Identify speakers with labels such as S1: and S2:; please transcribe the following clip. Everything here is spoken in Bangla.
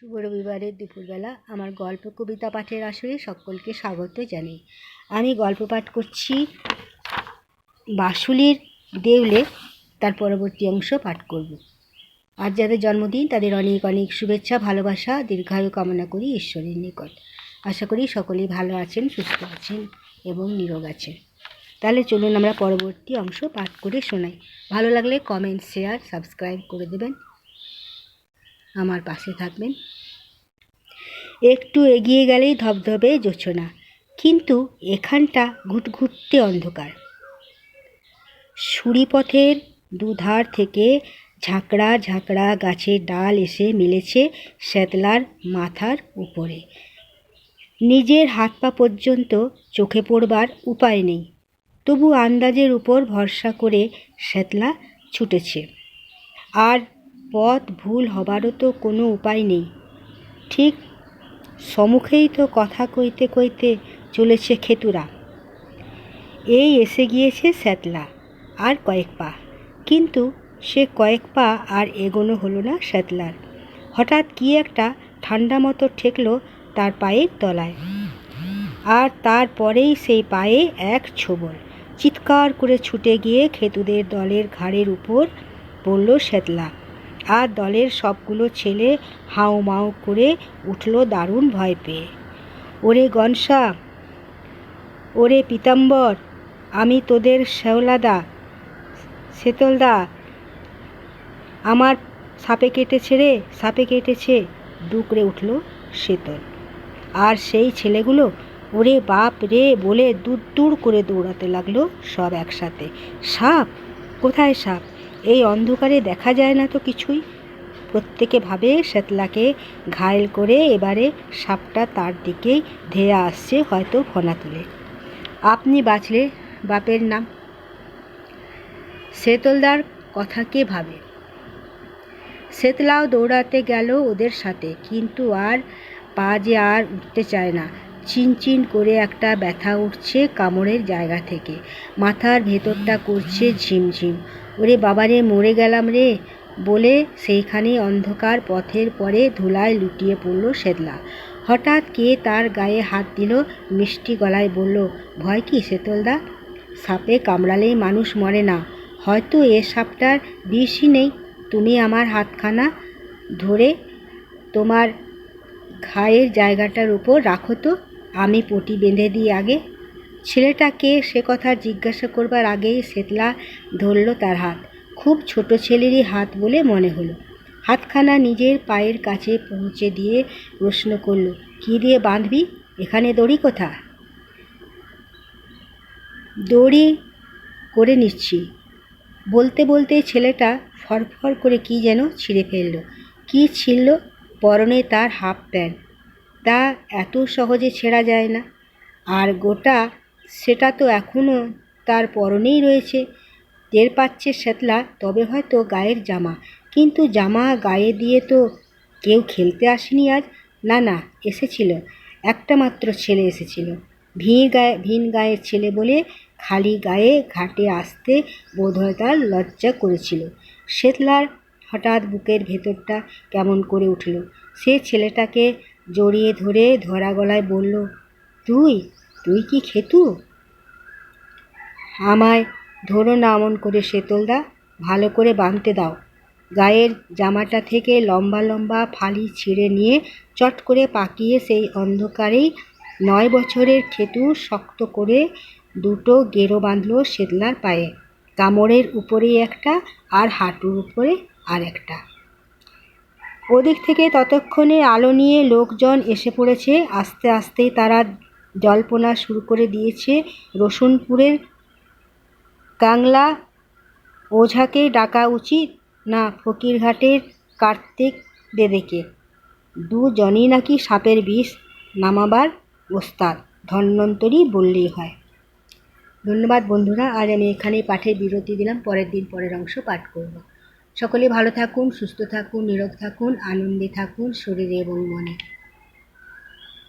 S1: শুভ রবিবারের দুপুরবেলা আমার গল্প, কবিতা, পাঠের আসরে সকলকে স্বাগত জানাই। আমি গল্প পাঠ করছি বাসুলির দেউলে, তার পরবর্তী অংশ পাঠ করব। আর যাদের জন্মদিন, তাদের অনেক অনেক শুভেচ্ছা, ভালোবাসা, দীর্ঘায়ু কামনা করি ঈশ্বরের নিকট। আশা করি সকলেই ভালো আছেন, সুস্থ আছেন এবং নিরোগ আছেন। তাহলে চলুন আমরা পরবর্তী অংশ পাঠ করে শোনাই। ভালো লাগলে কমেন্ট শেয়ার সাবস্ক্রাইব করে দেবেন। আমার পাশে থাকবেন। একটু এগিয়ে গেলেই ধবধবে জোছনা, কিন্তু এখানটা ঘুটঘুটতে অন্ধকার। সুড়িপথের দুধার থেকে ঝাঁকড়া ঝাঁকড়া গাছের ডাল এসে মিলেছে শ্যাতলার মাথার উপরে। নিজের হাত পা পর্যন্ত চোখে পড়বার উপায় নেই, তবু আন্দাজের উপর ভরসা করে শ্যাতলা ছুটেছে। আর পথ ভুল হবারও তো কোনো উপায় নেই। ঠিক সম্মুখেই তো কথা কইতে কইতে চলেছে খেতুরা। এই এসে গিয়েছে শ্যাতলা আর কয়েক পা। কিন্তু সে কয়েক পা আর এগোনো হলো না শ্যাতলার হঠাৎ কি একটা ঠান্ডা মতো ঠেকলো তার পায়ের তলায়। আর তারপরেই সেই পায়ে এক ছোবল চিৎকার করে ছুটে গিয়ে খেতুদের দলের ঘাড়ের উপর পড়ল শ্যাতলা আর দলের সবগুলো ছেলে হাউ মাউ করে উঠল দারুণ ভয় পেয়ে। ওরে গনসা, ওরে পিতাম্বর, আমি তোদের শেওলাদা শেতলদা আমার সাপে কেটেছে রে, সাপে কেটেছে, ডুকরে উঠল শেতল আর সেই ছেলেগুলো, ওরে বাপ রে, বলে দূর দূর করে দৌড়াতে লাগল সব একসাথে। সাপ, কোথায় সাপ? এই অন্ধকারে দেখা যায় না তো কিছুই। প্রত্যেকে ভাবে শ্যাতলাকে ঘায়েল করে এবারে সাপটা তার দিকেই ধেয়ে আসছে হয়তো ফোনা তুলে। আপনি বাঁচলে বাপের নাম। সেতলদার কথা কে ভাবে? সেতলাও দৌড়াতে গেল ওদের সাথে, কিন্তু আর পা যে আর উঠতে চায় না। চিনচিন করে একটা ব্যথা উঠছে কামড়ের জায়গা থেকে। মাথার ভেতরটা করছে ঝিমঝিম। ওরে বাবারে, মরে গেলাম রে। বলে সেইখানে অন্ধকার পথের পরে ধুলায় লুটিয়ে পড়ল সেদলা হঠাৎ কে তার গায়ে হাত দিল, মিষ্টি গলায় বলল, ভয় কি শেতলদা সাপে কামড়ালেই মানুষ মরে না। হয়তো এ সাপটার বিষই নেই। তুমি আমার হাতখানা ধরে তোমার ঘায়ের জায়গাটার উপর রাখো তো। আমি পটি বেঁধে দিই আগে। ছেলেটাকে সে কথা জিজ্ঞাসা করবার আগেই শেতলা ধরল তার হাত। খুব ছোট ছেলেরই হাত বলে মনে হলো। হাতখানা নিজের পায়ের কাছে পৌঁছে দিয়ে প্রশ্ন করল, কী দিয়ে বাঁধবি? এখানে দড়ি কোথা দড়ি করে নিচ্ছি। বলতে বলতে ছেলেটা ফরফর করে কি যেন ছিঁড়ে ফেলল। কি ছিল পরনে তার হাফ প্যান্ট। তা এত সহজে ছেঁড়া যায় না। আর গোটা সেটা তো এখনও তার পরনেই রয়েছে। টের পাচ্ছে শ্যাতলা তবে হয়তো গায়ের জামা। কিন্তু জামা গায়ে দিয়ে তো কেউ খেলতে আসেনি আজ না না, এসেছিল। একটা মাত্র ছেলে এসেছিল। ভিড় গায়ে, ভিন গায়ের ছেলে বলে খালি গায়ে ঘাটে আসতে বোধহয় তার লজ্জা করেছিল। শ্বেতলার হঠাৎ বুকের ভেতরটা কেমন করে উঠল। সে ছেলেটাকে জড়িয়ে ধরে ধরা গলায় বলল, তুই তুই কি খেতু? আমায় ধরো না অমন করে সেতলদা ভালো করে বাঁধতে দাও। গায়ের জামাটা থেকে লম্বা লম্বা ফালি ছিঁড়ে নিয়ে চট করে পাকিয়ে সেই অন্ধকারেই নয় বছরের খেতু শক্ত করে দুটো গেরো বাঁধলো শেতলার পায়ে। কামড়ের উপরে একটা আর হাঁটুর উপরে আর একটা। ওদিক থেকে ততক্ষণে আলো নিয়ে লোকজন এসে পড়েছে। আস্তে আস্তে তারা জল্পনা শুরু করে দিয়েছে। রসুনপুরের কাংলা ওঝাকে ডাকা উচিত? না ফকিরঘাটের কার্তিক দেদেকে দুজনই নাকি সাপের বিষ নামাবার ওস্তাদ ধন্বন্তরী বললেই হয়। ধন্যবাদ বন্ধুরা, আজ আমি এখানেই পাঠের বিরতি দিলাম। পরের দিন পরের অংশ পাঠ করব। সকলে ভালো থাকুন, সুস্থ থাকুন, নিরোগ থাকুন, আনন্দে থাকুন, শরীরে এবং মনে।